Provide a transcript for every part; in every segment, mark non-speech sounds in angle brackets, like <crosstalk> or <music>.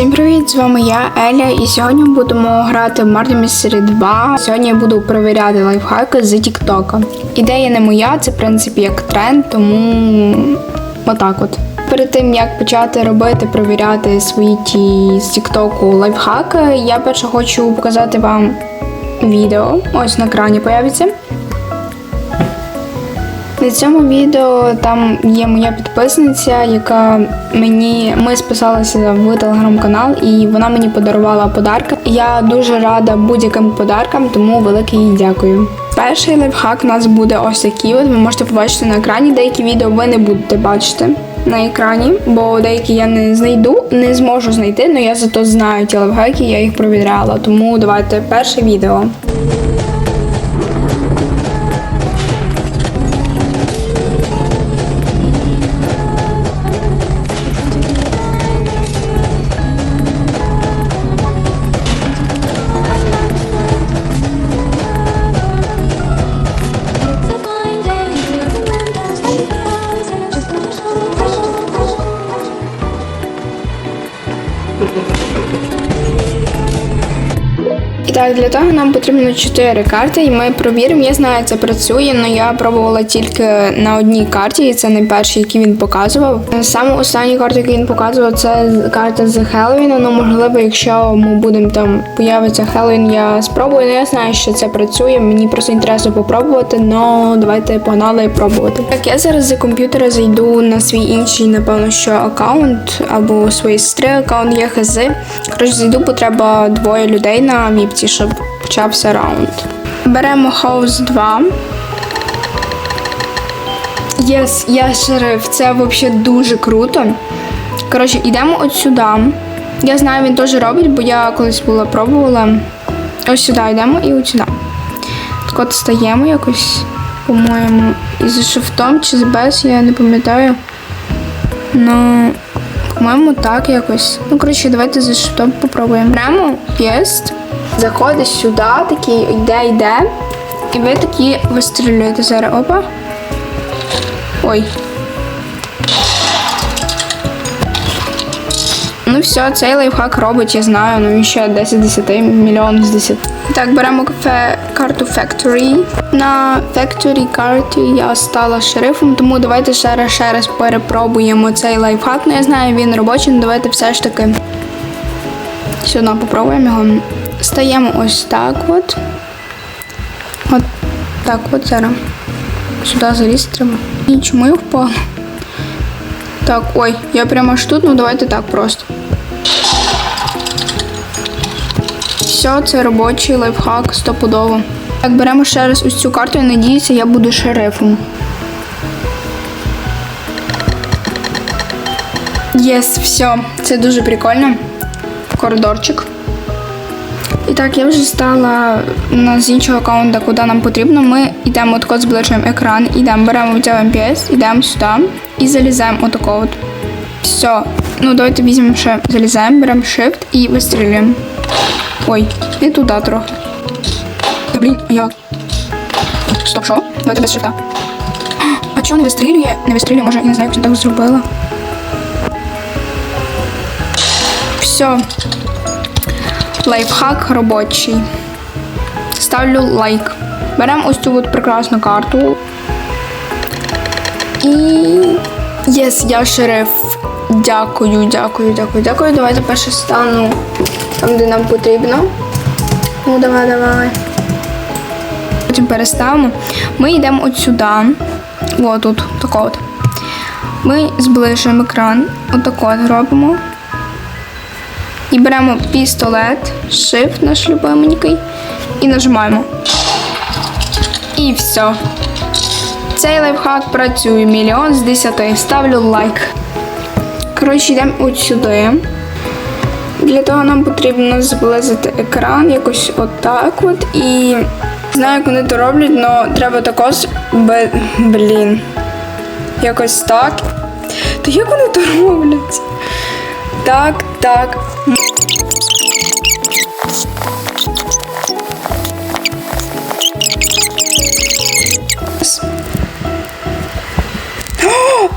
Всім привіт! З вами я, Еля, і сьогодні будемо грати в Murder Mystery 2. Сьогодні я буду перевіряти лайфхаки з Тіктока. Ідея не моя, це в принципі як тренд, тому отак от. Перед тим як почати робити, перевіряти свої ті з Тіктоку лайфхаки, я перше хочу показати вам відео. Ось на екрані появиться. На цьому відео там є моя підписниця, яка мені ми списалися в телеграм-канал, і вона мені подарувала подарки. Я дуже рада будь-яким подаркам, тому велике їй дякую. Перший лайфхак у нас буде ось такий. От ви можете побачити на екрані. Деякі відео ви не будете бачити на екрані, бо деякі я не знайду, не зможу знайти, але я зато знаю ті лайфхаки, я їх провіряла. Тому давайте перше відео. Так, для того нам потрібно 4 карти, і ми провіримо. Я знаю, це працює, але я пробувала тільки на одній карті, і це не перший, який він показував. Саме останню карту, яку він показував, це карта з Хеллоуіна. Ну, можливо, якщо ми будемо там появиться Хеллоуін, я спробую. Ну, я знаю, що це працює. Мені просто інтересно попробувати, але давайте погнали пробувати. Так, я зараз за комп'ютера зайду на свій інший, напевно, що аккаунт або свої сестри аккаунт є хз. Коротше, зайду, бо треба двоє людей на віпці, щоб почався раунд. Беремо House 2. Єс, я шериф. Це взагалі дуже круто. Коротше, йдемо от сюди. Я знаю, він теж робить, бо я колись була пробувала. Ось сюди йдемо і от сюди. Так от стаємо якось, по-моєму, із шифтом чи з без, я не пам'ятаю. Ну, по-моєму, так якось. Ну, коротше, давайте за шифтом попробуємо. Прямо єст. Заходить сюди, такий йде, йде. І ви такі вистрілюєте зараз. Опа. Ой. Ну все, цей лайфхак робить, я знаю, ну він ще 10 з 10, мільйон з 10. Так, беремо кафе карту Factory. На Factory карті я стала шерифом, тому давайте ще раз ще раз перепробуємо цей лайфхак. Ну я знаю, він робочий, але давайте все ж таки сюди попробуємо його. Стаємо ось так от. От так от зараз. Сюди залізти треба. І чому я впала? Так, ой, я прямо аж тут, ну давайте так просто. Все, це робочий лайфхак стопудово. Так, беремо ще раз ось цю карту і надіюся, я буду шерифом. Єс, все, це дуже прикольно. Коридорчик. І так, я вже стала з іншого аккаунта, куди нам потрібно. Ми йдемо отако зближуємо екран, йдемо, беремо MPS, йдемо сюди і залізаємо отако от. Все. Ну, давайте візьмемо ще, залізаємо, беремо Shift і вистрілюємо. Ой, не туди трохи. Та блін, як? Стоп, що? Давайте без шифта. А чого не вистрілює? Не вистрілює, може, я не знаю, як я так зробила. Все. Лайфхак робочий. Ставлю лайк. Беремо ось цю от прекрасну карту. І. Єс, я шериф. Дякую, дякую, дякую, дякую. Давайте перше стану там, де нам потрібно. Ну, давай, давай. Потім переставимо. Ми йдемо от сюди. О, тут, так от. Ми зближуємо екран. Отако от робимо. І беремо пістолет, shift наш любименький, і нажимаємо. І все. Цей лайфхак працює мільйон з 10. Ставлю лайк. Коротше, йдемо от сюди. Для того нам потрібно зблизити екран якось отак от. І знаю, як вони то роблять, але треба також. Блін. Якось так. То як вони то роблять? Так, так.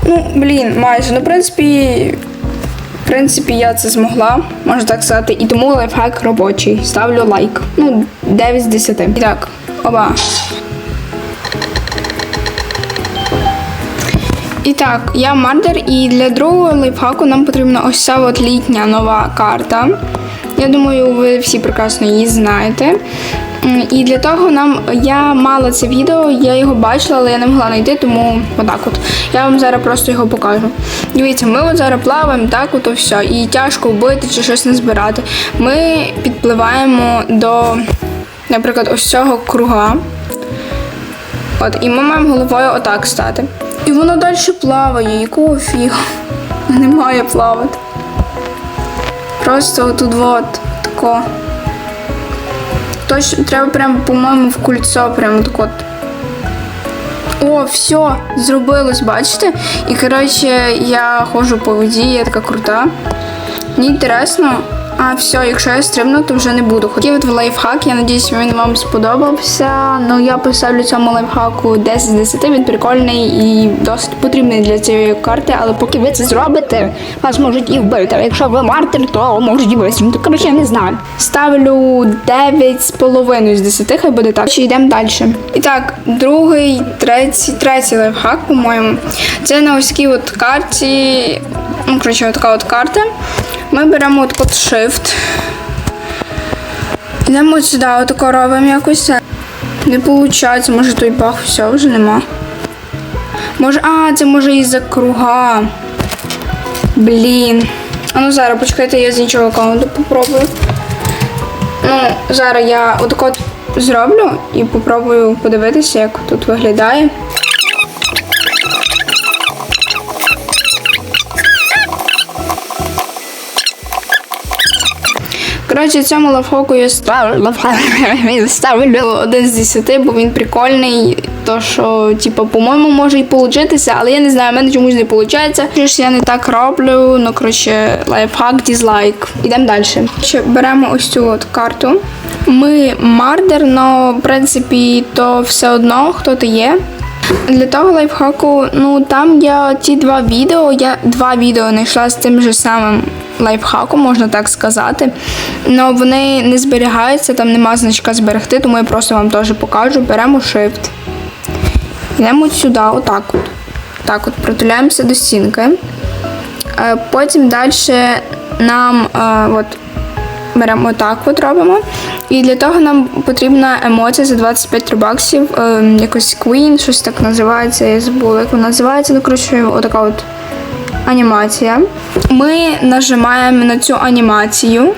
Ну, блін, майже. Ну, в принципі, В принципі, я це змогла, можна так сказати, і тому лайфхак робочий. Ставлю лайк. Ну, 9 з 10. І так, оба. І так, я мардер, і для другого лайфхаку нам потрібна ось ця от літня нова карта. Я думаю, ви всі прекрасно її знаєте. І для того нам я мала це відео, я його бачила, але я не могла знайти, тому отак от. Я вам зараз просто його покажу. Дивіться, ми от зараз плаваємо, так, от все, і тяжко вбити чи щось не збирати. Ми підпливаємо до, наприклад, ось цього круга. От, і ми маємо головою отак стати. І воно далі плаває, якого фіга? <laughs> Не має плавати. Просто отут от тако. Точно, треба прямо, по-моєму, в кольцо прямо так от. О, все, зробилось, бачите? І коротше, я ходжу по воді, я така крута. Мені інтересно. А, все, якщо я стрибну, то вже не буду. Такий от лайфхак, я надіюсь, він вам сподобався. Ну, я поставлю цьому лайфхаку 10 з 10, він прикольний і досить потрібний для цієї карти, але поки ви це зробите, вас можуть і вбити. А Якщо ви мартир, то можуть і вистрілити. Коротше, я не знаю. Ставлю 9,5 з 10, хай буде так. Чи йдемо далі. І так, другий, третій, третій лайфхак, по-моєму. Це на ось такій от карті. Ну, коротше, така от карта. Ми беремо от код Shift. Йдемо сюди, отако робимо якось. Не виходить, може той баг, все, вже нема. Може, а, це може із-за круга. Блін. А ну зараз, почекайте, я з іншого аккаунту попробую. Ну, зараз я отако от зроблю і попробую подивитися, як тут виглядає. Коротше, цьому лавхоку я ставлю, <laughs> ставлю один з 10, бо він прикольний. То що, типу, по-моєму, може і получитися, але я не знаю, в мене чомусь не виходить. Що ж я не так роблю, ну коротше, лайфхак, дізлайк. Ідемо далі. Ще беремо ось цю от карту. Ми мардер, але в принципі то все одно, хто ти є. Для того лайфхаку, ну там я ті два відео, я два відео знайшла з тим же самим лайфхаком, можна так сказати. Але вони не зберігаються, там нема значка зберегти, тому я просто вам теж покажу. Беремо Shift. Йдемо сюди, отак от. Так от, притуляємося до стінки. Е, Потім далі нам е, от, беремо отак от робимо. І для того нам потрібна емоція за 25 рубаксів, е, якось Queen, щось так називається, я забула, як вона називається. Ну, коротше, отака от анімація. Ми нажимаємо на цю анімацію.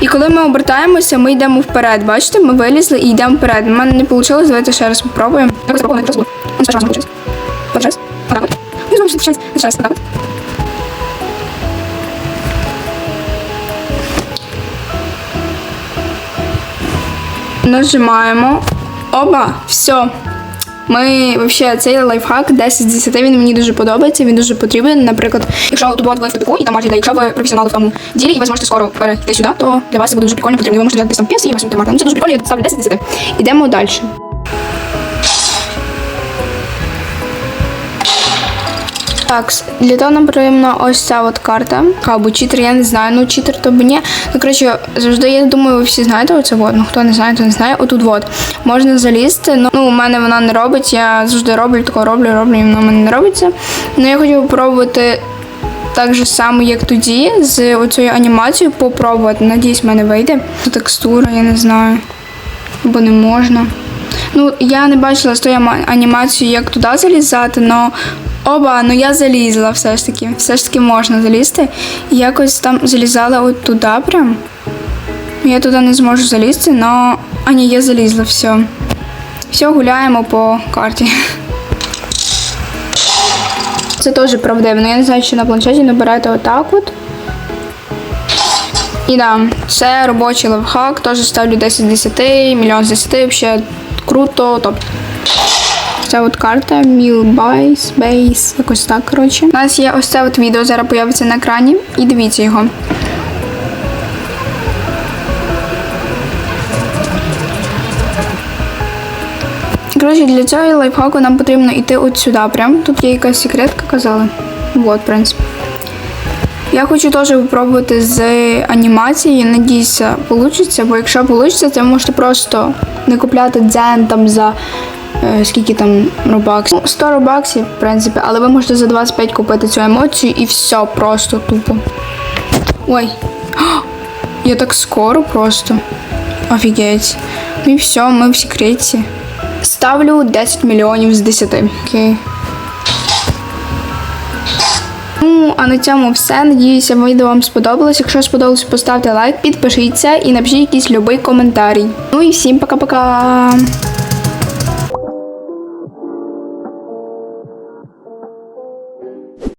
І коли ми обертаємося, ми йдемо вперед. Бачите, ми вилізли і йдемо вперед. У мене не вийшло, давайте ще раз спробуємо. Так, спробуємо, не. Ну, ще раз не вийшло. Раз. Отак от. Ну, знову ще раз. Ще раз, отак от. Нажимаємо. Оба, все. Ми взагалі цей лайфхак 10 з 10, він мені дуже подобається, він дуже потрібен. Наприклад, якщо тут буде в тупіку і там марті, якщо ви професіонал в тому ділі і ви зможете скоро перейти сюди, то для вас це буде дуже прикольно потрібно. Ви можете взяти там п'єс і висунути Марта. Ну це дуже прикольно, я ставлю 10 з 10. Ідемо далі. Так, для того нам потрібна ось ця от карта. Або читер, я не знаю, ну читер то б ні. Ну, коротше, завжди, я думаю, ви всі знаєте оце от. Ну, хто не знає, то не знає. Отут от. Можна залізти. Ну, ну, у мене вона не робить, я завжди роблю, тако роблю, роблю, і вона в мене не робиться. Ну, я хотів попробувати так же само, як тоді, з оцією анімацією попробувати. Надіюсь, в мене вийде. Текстура, я не знаю. Бо не можна. Ну, я не бачила з тою анімацією, як туди залізати, але оба, ну я залізла все ж таки. Все ж таки можна залізти. І якось там залізала от туди прям. Я туди не зможу залізти, але. А ні, я залізла, все. Все, гуляємо по карті. Це теж правдивно. Я не знаю, чи на планшеті набираєте отак от. І да, це робочий лайфхак, теж ставлю 10 з 10, мільйон з 10, взагалі круто, топ. Це от карта Milbase, Base, якось так, коротше. У нас є ось це от відео, зараз появиться на екрані, і дивіться його. Коротше, для цього лайфхаку нам потрібно йти от сюди прям. Тут є якась секретка, казали. Вот, в принципі. Я хочу теж спробувати з анімації. Надіюся, вийде, бо якщо вийде, то можете просто не купляти дзен там за скільки там робаксів. Ну, 100 робаксів, в принципі, але ви можете за 25 купити цю емоцію і все просто тупо. Ой. Я так скоро просто. Офігеть. Ну і все, ми в секреті. Ставлю 10 мільйонів з 10. Окей. Ну, а на цьому все. Надіюся, відео вам сподобалось. Якщо сподобалось, поставте лайк, підпишіться і напишіть якийсь любий коментарій. Ну і всім пока-пока.